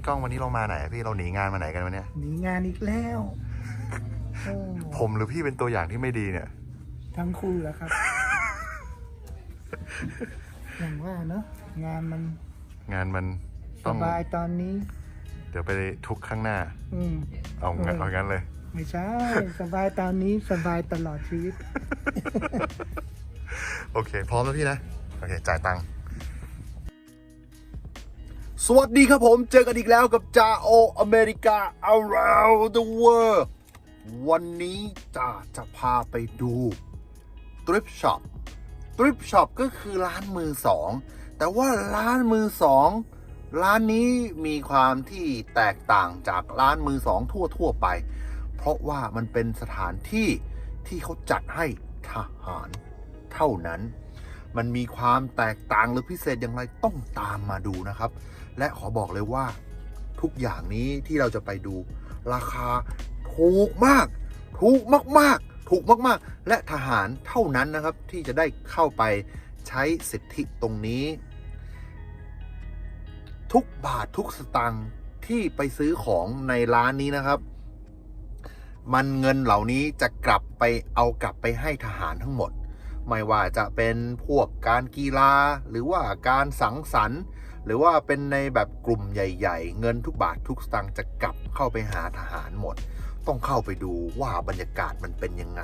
พี่ก้องวันนี้เรามาไหนอะพี่เราหนีงานมาไหนกันวันเนี้ยหนีงานอีกแล้วโอ้ผมหรือพี่เป็นตัวอย่างที่ไม่ดีเนี่ย ทั้งคู่แล้วครับ อย่างว่าเนอะงานมันงานมันสต้องบายตอนนี้ เดี๋ยวไปทุกข์ข้างหน้า อืม เอางั้นเออเอางั้นเลย ไม่ใช่ สบายตอนนี้สบายตลอดชีวิต โอเค พร้อมแล้วพี่นะ โอเค จ่ายตังค์ สวัสดีครับผมเจอกันอีกแล้วกับจาโออเมริกา around the world วันนี้จ่าจะพาไปดู thrift shop thrift shop ก็คือร้านมือสอง แต่ว่าร้านมือสองร้านนี้มีความที่แตกต่างจากร้านมือสองทั่วๆไป เพราะว่ามันเป็นสถานที่ที่เขาจัดให้ทหารเท่านั้น มันมีความแตกต่างหรือพิเศษอย่างไรต้องตามมาดูนะครับ และขอบอกเลยว่าทุกอย่างนี้ที่เราจะไปดู ราคาถูกมาก ถูกมากๆ ถูกมากๆ และทหารเท่านั้นนะครับที่จะได้เข้าไปใช้สิทธิตรงนี้ ทุกบาททุกสตังค์ที่ไปซื้อของในร้านนี้นะครับ มันเงินเหล่านี้จะกลับไปเอากลับไปให้ทหารทั้งหมด ไม่ว่าจะเป็นพวกการกีฬา หรือว่าการสังสรรค์ หรือว่าเป็นในแบบกลุ่มใหญ่ ๆ เงินทุกบาททุกสตางค์จะกลับเข้าไปหาทหารหมด ต้องเข้าไปดูว่าบรรยากาศมันเป็นยังไง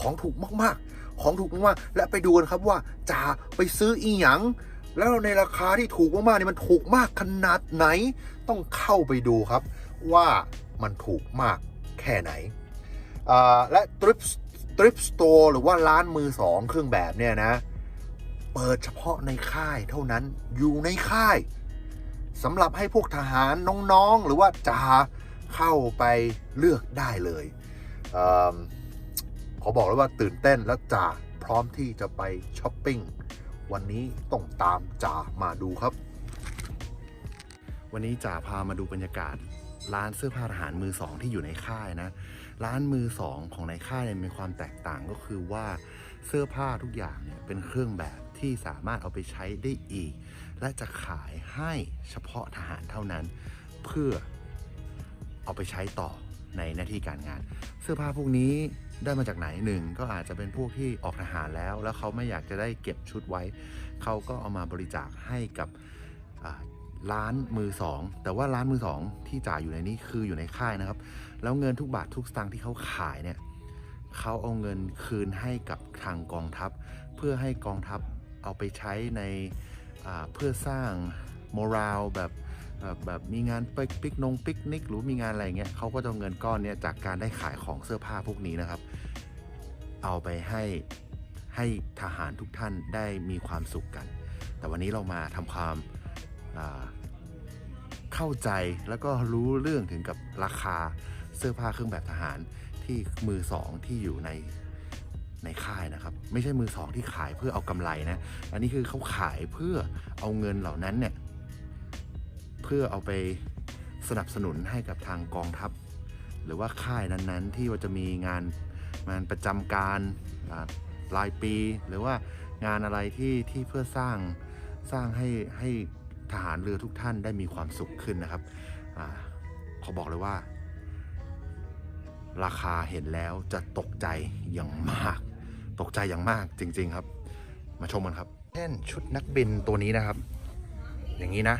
ของถูกมากๆ ของถูกมากๆ และไปดูกันครับว่าจะไปซื้ออีหยังแล้วในราคาที่ถูกมากๆนี่มันถูกมากขนาดไหน ต้องเข้าไปดูครับว่ามันถูกมากแค่ไหนอ่าและ thrift thrift store หรือว่าร้านมือสองเครื่องแบบเนี่ยนะ เปิดเฉพาะในค่ายเท่านั้นอยู่ในค่ายสำหรับให้พวกทหารน้องๆ หรือว่าจ่าเข้าไปเลือกได้เลยเอมขอบอกเลยว่าตื่นเต้นและจ่าพร้อมที่จะไปช้อปปิ้งวันนี้ต้องตามจ่ามาดูครับ วันนี้จ่าพามาดูบรรยากาศ ร้านเสื้อผ้าทหารมือสองที่อยู่ในค่ายนะ ร้านมือสองของในค่ายเนี่ยมีความแตกต่างก็คือว่าเสื้อผ้าทุกอย่างเนี่ยเป็นเครื่องแบบที่สามารถเอาไปใช้ได้อีก และจะขายให้เฉพาะทหารเท่านั้น เพื่อเอาไปใช้ต่อในหน้าที่การงาน เสื้อผ้าพวกนี้ได้มาจากไหนหนึ่งก็อาจจะเป็นพวกที่ออกทหารแล้ว แล้วเขาไม่อยากจะได้เก็บชุดไว้ เขาก็เอามาบริจาคให้กับ ร้านมือสองแต่ว่าร้านมือสองที่จ่ายอยู่ในนี้คืออยู่ในค่ายนะครับ แล้วเงินทุกบาททุกสตางค์ที่เขาขายเนี่ยเขาเอาเงินคืนให้กับทางกองทัพ เพื่อให้กองทัพเอาไปใช้ในเพื่อสร้างโมราลแบบแบบมีงานไปปิกนงปิกนิกหรือมีงานอะไรเงี้ยเขาก็จะเอาเงินก้อนเนี้ยจากการได้ขายของเสื้อผ้าพวกนี้นะครับ เอาไปให้ให้ทหารทุกท่านได้มีความสุขกัน แต่วันนี้เรามาทำความ เข้าใจแล้วก็รู้เรื่องถึงกับราคาเสื้อผ้าเครื่องแบบทหารที่มือสองที่อยู่ในในค่ายนะครับ ไม่ใช่มือสองที่ขายเพื่อเอากำไรนะ อันนี้คือเขาขายเพื่อเอาเงินเหล่านั้นเนี่ยเพื่อเอาไปสนับสนุนให้กับทางกองทัพ หรือว่าค่ายนั้นๆ ที่ว่าจะมีงานงานประจำการรายปี หรือว่างานอะไรที่ที่เพื่อสร้างสร้างให้ให้ ทหารเรือทุกท่านได้มีความสุขขึ้นนะครับอขอบอกเลยว่า ราคาเห็นแล้วจะตกใจอย่างมาก ตกใจอย่างมากจริง ๆครับ มาชมกันครับ เช่นชุดนักบินตัวนี้นะครับ อย่างนี้นะ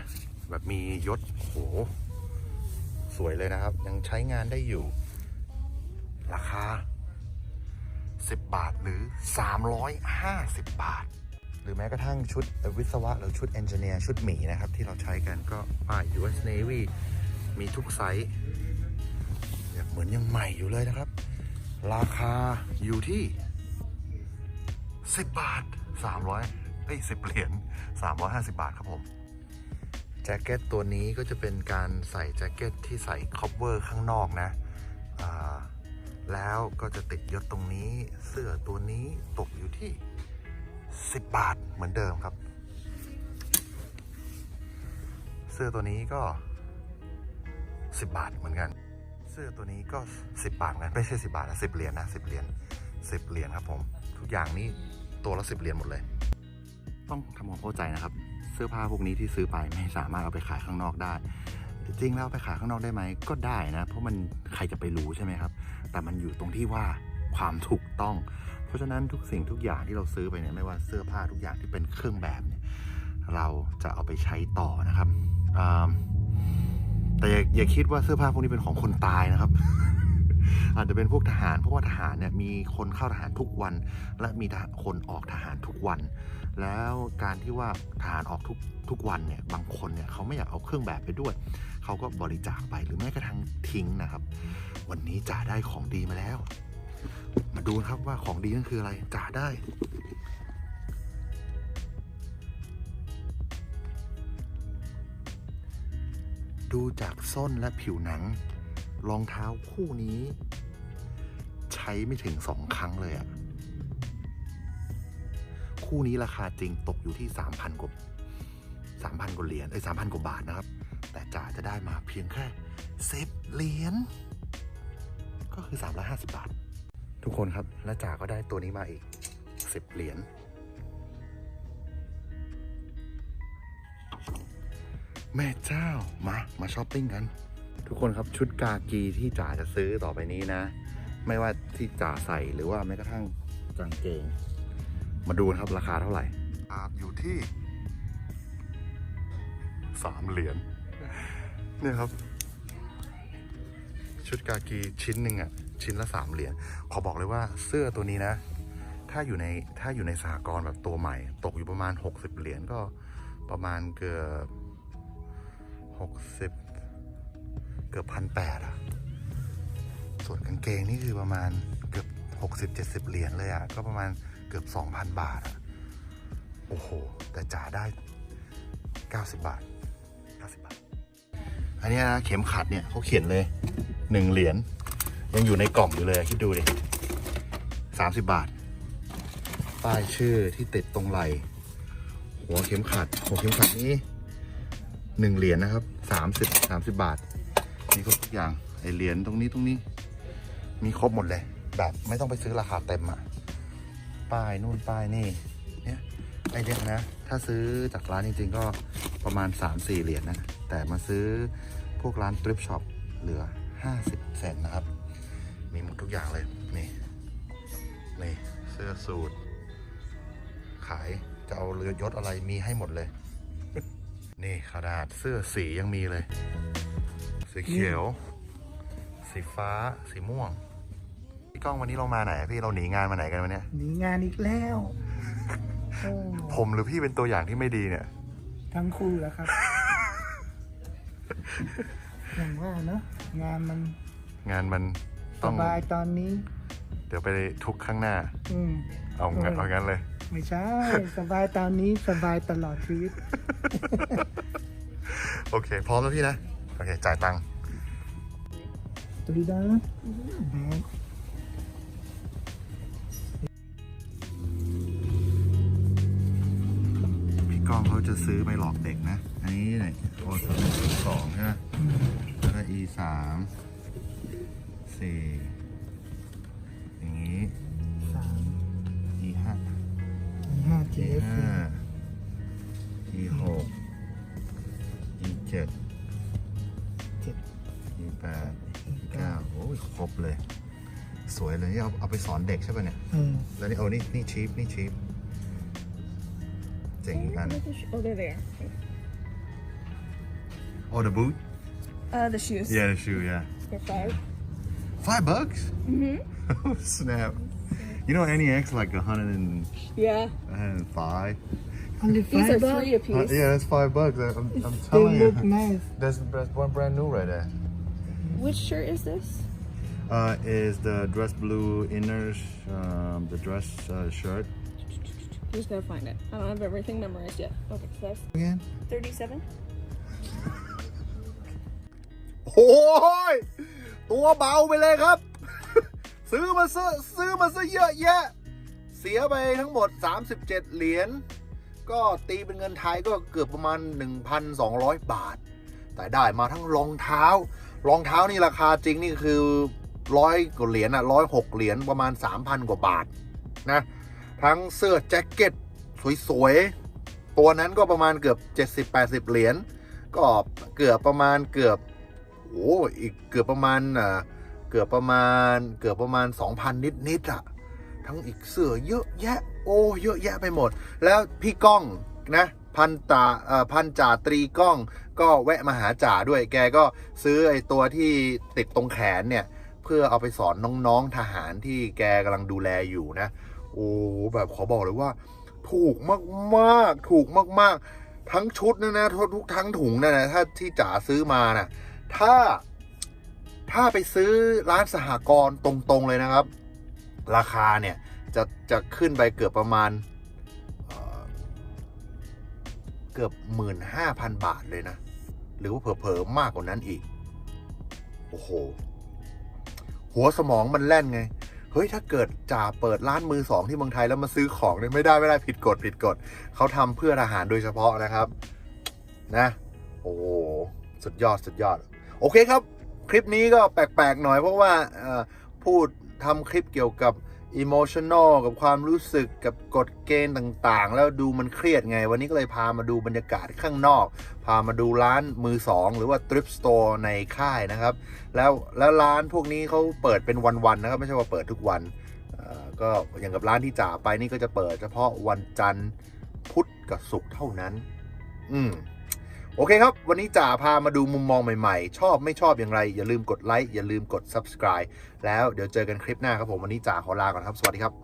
แบบมียศโหสวยเลยนะครับ ยังใช้งานได้อยู่ ราคา 10 บาทหรือ 350 บาท หรือแม้กระทั่งชุดวิศวะ หรือชุดเอนจิเนียร์ชุดหมีนะครับ ที่เราใช้กันก็ป้าย US Navy มีทุกไซส์เนี่ยเหมือนยังใหม่อยู่เลยนะครับ ราคาอยู่ที่ 10 บาท 300เอ้ย10 เหรียญ350 บาทครับผมแจ็คเก็ตตัวนี้ก็จะเป็นการใส่แจ็คเก็ตที่ใส่คอปเวอร์ข้างนอกนะแล้วก็จะติดยศตรงนี้เสื้อตัวนี้ตกอยู่ที่ 10 บาทเหมือนเดิมครับ เสื้อตัวนี้ก็ 10 บาทเหมือนกัน เสื้อตัวนี้ก็ 10 บาทเหมือนกันไม่ใช่ 10 บาทนะ10เหรียญนะ10เหรียญ10เหรียญครับผมทุกอย่างนี้ตัวละ10เหรียญหมดเลย ต้องทำความเข้าใจนะครับ เสื้อผ้าพวกนี้ที่ซื้อไปไม่สามารถเอาไปขายข้างนอกได้ จริงแล้วไปขายข้างนอกได้ไหมก็ได้นะ เพราะมันใครจะไปรู้ใช่ไหมครับ แต่มันอยู่ตรงที่ว่า ความถูกต้อง เพราะฉะนั้นทุกสิ่งทุกอย่างที่เราซื้อไปเนี่ยไม่ว่าเสื้อผ้าทุกอย่างที่เป็นเครื่องแบบเนี่ยเราจะเอาไปใช้ต่อนะครับแต่อย่าอย่าคิดว่าเสื้อผ้าพวกนี้เป็นของคนตายนะครับ อาจจะเป็นพวกทหารเพราะว่าทหารเนี่ยมีคนเข้าทหารทุกวัน และมีคนออกทหารทุกวัน แล้วการที่ว่าทหารออกทุกทุกวันเนี่ยบางคนเนี่ยเขาไม่อยากเอาเครื่องแบบไปด้วย เขาก็บริจาคไปหรือแม้กระทั่งทิ้งนะครับ วันนี้จ่าได้ของดีมาแล้ว ดูนะครับว่าของดีนั่นคืออะไรจ่าได้ดูจากส้นและผิวหนัง รองเท้าคู่นี้ ใช้ไม่ถึงสองครั้งเลยอะคู่นี้ราคาจริงตกอยู่ที่ 3,000 กว่า3,000 กว่าเหรียญเอ้ย3,000กว่าบาทนะครับ แต่จ่าจะได้มาเพียงแค่10เหรียญก็คือ 350 บาท ทุกคนครับและจ่าก็ได้ตัวนี้มาอีก10เหรียญแม่เจ้ามามาช้อปปิ้งกัน ทุกคนครับชุดกากีที่จ่าจะซื้อต่อไปนี้นะ ไม่ว่าที่จ่าใส่หรือว่าแม้กระทั่งกางเกง มาดูนะครับราคาเท่าไหร่อยู่ที่สามเหรียญเนี่ยครับ ชุดกากีชิ้นหนึ่งอะ ชิ้นละสามเหรียญขอบอกเลยว่าเสื้อตัวนี้นะ ถ้าอยู่ในถ้าอยู่ในสหกรณ์แบบตัวใหม่ ตกอยู่ประมาณ 60 เหรียญก็ประมาณเกือบหกสิบเกือบพันแปดอะส่วนกางเกงนี่คือประมาณเกือบหกสิบเจ็ดสิบเหรียญเลยอะก็ประมาณเกือบสองพันบาทอะโอ้โห แต่จ่าได้เก้าสิบบาทเก้าสิบบาท อันนี้นะเข็มขัดเนี่ยเขาเขียนเลยหนึ่งเหรียญ ยังอยู่ในกล่องอยู่เลยคิดดูดิสามสิบบาท ป้ายชื่อที่ติดตรงไหล หัวเข็มขัด หัวเข็มขัดนี้หนึ่งเหรียญนะครับสามสิบสามสิบบาท มีครบทุกอย่าง ไอเหรียญตรงนี้ตรงนี้ มีครบหมดเลย แบบไม่ต้องไปซื้อราคาเต็มอะป้ายนู่นป้ายนี่ เนี่ย ไอเนี้ยนะ ถ้าซื้อจากร้านจริง ๆ ก็ประมาณ 3-4 เหรียญนะ แต่มาซื้อพวกร้านทริปช็อปเหลือ 50 เซนนะครับ มีหมดทุกอย่างเลย นี่ นี่ เสื้อสูทขายจะเอาเรือยศอะไรมีให้หมดเลย นี่ขนาดเสื้อสียังมีเลย สีเขียว สีฟ้า สีม่วง พี่ก้องวันนี้เรามาไหนอะพี่เราหนีงานมาไหนกันวันเนี้ยหนีงานอีกแล้วโอ้ผมหรือพี่เป็นตัวอย่างที่ไม่ดีเนี่ย ทั้งคู่แล้วครับ อย่างว่าเนอะงานมัน งานมัน สต้องบายตอนนี้ เดี๋ยวไปทุกข์ข้างหน้า อืมเอางั้นเออเอางั้นเลย ไม่ใช่ สบายตอนนี้สบายตลอดชีวิต โอเค พร้อมแล้วพี่นะ โอเค จ่ายตังค์ตุลีดาแบงพี่ก้องเขาจะซื้อไปหลอกเด็กนะ อันนี้เนี่ยโอสามสองใช่ไหมแล้วก็ e สาม สี่อย่างนี้สาม e ห้าห้าเจ e ฟห้า e หก e เจ็ด เจ็ด e แปด e เก้าโอ้ยครบเลย สวยเลยนี่เอาเอาไปสอนเด็กใช่ป่ะเนี่ยเออแล้วนี่โอ้นี่นี่ชีฟนี่ชีฟเจ๋งอีกอัน Oh, they're there. Oh the boot Uh, the shoes. yeah the shoe yeah For five. Five bucks? Mm-hmm. oh, snap. You know, NEX like a hundred and yeah, hundred and five. Hundred five. These are three a piece. Uh, yeah, that's five bucks. I, am I'm, I'm telling you. Nice. That's that's one brand new right there. Which shirt is this? Uh, is the dress blue inners, um, the dress uh, shirt. Just gotta find it. I don't have everything memorized yet. Okay, so that's again. Thirty-seven. Oi! ตัวเบาไปเลยครับ ซื้อมาซื้อซื้อมาซะเยอะแยะ เสียไปทั้งหมด 37 เหรียญก็ตีเป็นเงินไทยก็เกือบประมาณ 1,200 บาท แต่ได้มาทั้งรองเท้า รองเท้านี่ราคาจริงนี่คือร้อยกว่าเหรียญอะร้อยหกเหรียญประมาณ 3,000 กว่าบาทนะทั้งเสื้อแจ็คเก็ตสวยๆ ตัวนั้นก็ประมาณเกือบ 70-80 เหรียญก็เกือบประมาณเกือบ โอ้อีกเกือบประมาณอ่าเกือบประมาณ เกือบประมาณ 2,000 นิดนิดๆอะทั้งอีกเสือเยอะแยะ โอ้เยอะแยะไปหมด แล้วพี่ก้องนะพันตาเอ่อพันจ่าตรีก้อง ก็แวะมาหาจ่าด้วยแกก็ซื้อไอ้ตัวที่ติดตรงแขนเนี่ย เพื่อเอาไปสอนน้องๆทหารที่แกกำลังดูแลอยู่นะ โอ้แบบขอบอกเลยว่า ถูกมากๆ ถูกมากๆ ทั้งชุดนะนะทุกทั้งถุงนะนะถ้าที่จ๋าซื้อมานะ่ะ ถ้าถ้าไปซื้อร้านสหกรณ์ตรงๆเลยนะครับ ราคาเนี่ยจะจะขึ้นไปเกือบประมาณเเกือบหมื่นห้าพันบาทเลยนะ หรือว่าเผลอๆมากกว่านั้นอีก โอ้โห หัวสมองมันแล่นไง เฮ้ย ถ้าเกิดจ่าเปิดร้านมือสองที่เมืองไทยแล้วมาซื้อของเนี่ยไม่ได้ไม่ได้ผิดกฎผิดกฎเขาทำเพื่อทหารโดยเฉพาะนะครับ นะ โอ้โหสุดยอดสุดยอด โอเคครับ คลิปนี้ก็แปลกๆหน่อยเพราะว่าพูดทำคลิปเกี่ยวกับ emotional กับความรู้สึกกับกฎเกณฑ์ต่างๆ แล้วดูมันเครียดไง วันนี้ก็เลยพามาดูบรรยากาศข้างนอก พามาดูร้านมือสองหรือว่า thrift store ในค่ายนะครับ แล้วแล้วร้านพวกนี้เขาเปิดเป็นวันๆนะครับ ไม่ใช่ว่าเปิดทุกวันก็อย่างกับร้านที่จ่าไปนี่ก็จะเปิดเฉพาะวันจันทร์พุธกับศุกร์เท่านั้น อืม โอเคครับ วันนี้จ่าพามาดูมุมมองใหม่ๆ ชอบไม่ชอบอย่างไร อย่าลืมกดไลค์อย่าลืมกด subscribe แล้วเดี๋ยวเจอกันคลิปหน้าครับผม วันนี้จ่าขอลาก่อนครับ สวัสดีครับ